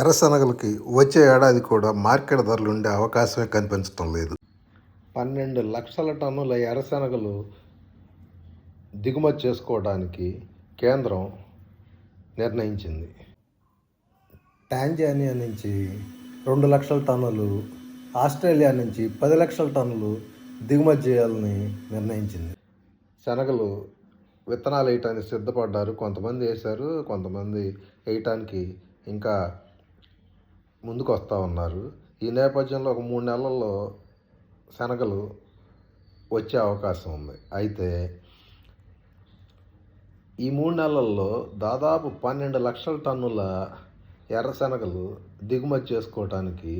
ఎర్రశనగలకి వచ్చే ఏడాది కూడా మార్కెట్ ధరలు ఉండే అవకాశమే కనిపించటం లేదు. పన్నెండు లక్షల టన్నుల ఎర్రశనగలు దిగుమతి చేసుకోవడానికి కేంద్రం నిర్ణయించింది. టాంజానియా నుంచి రెండు లక్షల టన్నులు ఆస్ట్రేలియా నుంచి పది లక్షల టన్నులు దిగుమతి చేయాలని నిర్ణయించింది. శనగలు విత్తనాలు వేయటానికి సిద్ధపడ్డారు. కొంతమంది వేశారు కొంతమంది వేయటానికి ఇంకా ముందుకు వస్తూ ఉన్నారు. ఈ నేపథ్యంలో ఒక మూడు నెలల్లో శనగలు వచ్చే అవకాశం ఉంది. అయితే ఈ మూడు నెలల్లో దాదాపు పన్నెండు లక్షల టన్నుల ఎర్రశనగలు దిగుమతి చేసుకోవటానికి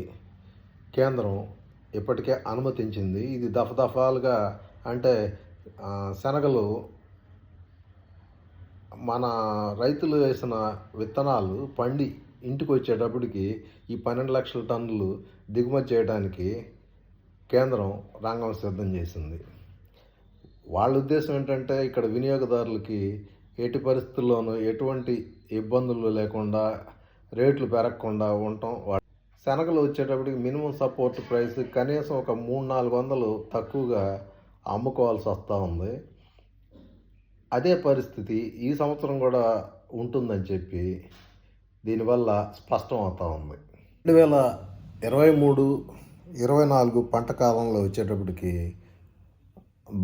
కేంద్రం ఇప్పటికే అనుమతించింది. ఇది దఫదఫాలుగా అంటే శనగలు మన రైతులు వేసిన విత్తనాలు పండి ఇంటికి వచ్చేటప్పటికి ఈ పన్నెండు లక్షల టన్నులు దిగుమతి చేయడానికి కేంద్రం రంగం సిద్ధం చేసింది. వాళ్ళ ఉద్దేశం ఏంటంటే ఇక్కడ వినియోగదారులకి ఎటు పరిస్థితుల్లోనూ ఎటువంటి ఇబ్బందులు లేకుండా రేట్లు పెరగకుండా ఉండటం శనగలు వచ్చేటప్పటికి మినిమం సపోర్ట్ ప్రైస్ కనీసం ఒక మూడు నాలుగు వందలు తక్కువగా అమ్ముకోవాల్సి వస్తూ ఉంది. అదే పరిస్థితి ఈ సంవత్సరం కూడా ఉంటుందని చెప్పి దీనివల్ల స్పష్టం అవుతా ఉంది. రెండు వేల ఇరవై మూడు ఇరవై నాలుగు పంట కాలంలో వచ్చేటప్పటికి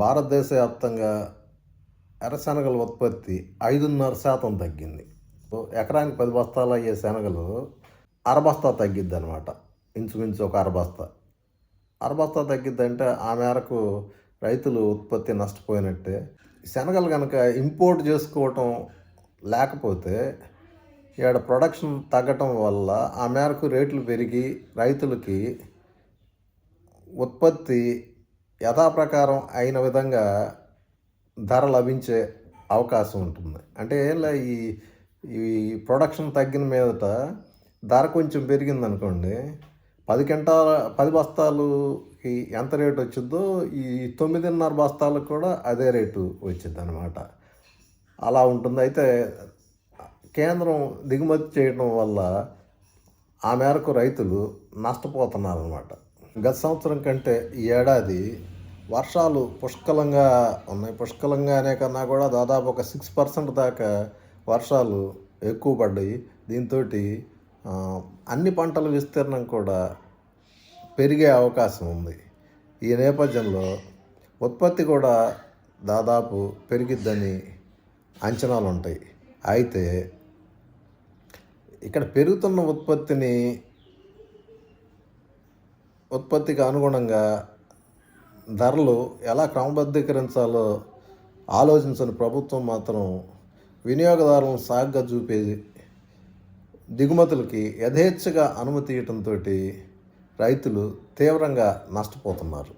భారతదేశ వ్యాప్తంగా ఎర్రశనగల ఉత్పత్తి ఐదున్నర శాతం తగ్గింది. ఎకరానికి పది బస్తాలు అయ్యే శనగలు అరబస్తా తగ్గిద్ది అనమాట ఇంచుమించు ఒక అరబస్తా అరబస్తా తగ్గిద్దంటే ఆ మేరకు రైతులు ఉత్పత్తి నష్టపోయినట్టే. శనగలు కనుక ఇంపోర్ట్ చేసుకోవటం లేకపోతే ఇక్కడ ప్రొడక్షన్ తగ్గటం వల్ల ఆ మేరకు రేట్లు పెరిగి రైతులకి ఉత్పత్తి యథాప్రకారం అయిన విధంగా ధర లభించే అవకాశం ఉంటుంది. అంటే ఇలా ఈ ఈ ప్రొడక్షన్ తగ్గిన మీదట ధర కొంచెం పెరిగింది అనుకోండి పది కింటాల పది బస్తాలుకి ఎంత రేటు వచ్చిందో ఈ తొమ్మిదిన్నర బస్తాలకు కూడా అదే రేటు వచ్చింది అనమాట అలా ఉంటుంది. అయితే కేంద్రం దిగుమతి చేయడం వల్ల ఆ మేరకు రైతులు నష్టపోతున్నారు అనమాట గత సంవత్సరం కంటే ఈ ఏడాది వర్షాలు పుష్కలంగా ఉన్నాయి. పుష్కలంగానే కన్నా కూడా దాదాపు ఒక సిక్స్ పర్సెంట్ దాకా వర్షాలు ఎక్కువ పడ్డాయి. దీంతో అన్ని పంటల విస్తీర్ణం కూడా పెరిగే అవకాశం ఉంది. ఈ నేపథ్యంలో ఉత్పత్తి కూడా దాదాపు పెరిగిద్దని అంచనాలు ఉంటాయి అయితే ఇక్కడ పెరుగుతున్న ఉత్పత్తిని ఉత్పత్తికి అనుగుణంగా ధరలు ఎలా క్రమబద్ధీకరించాలో ఆలోచించని ప్రభుత్వం మాత్రం వినియోగదారులను సాగ్గా చూపే దిగుమతులకి యథేచ్ఛగా అనుమతి ఇవ్వడంతో రైతులు తీవ్రంగా నష్టపోతున్నారు.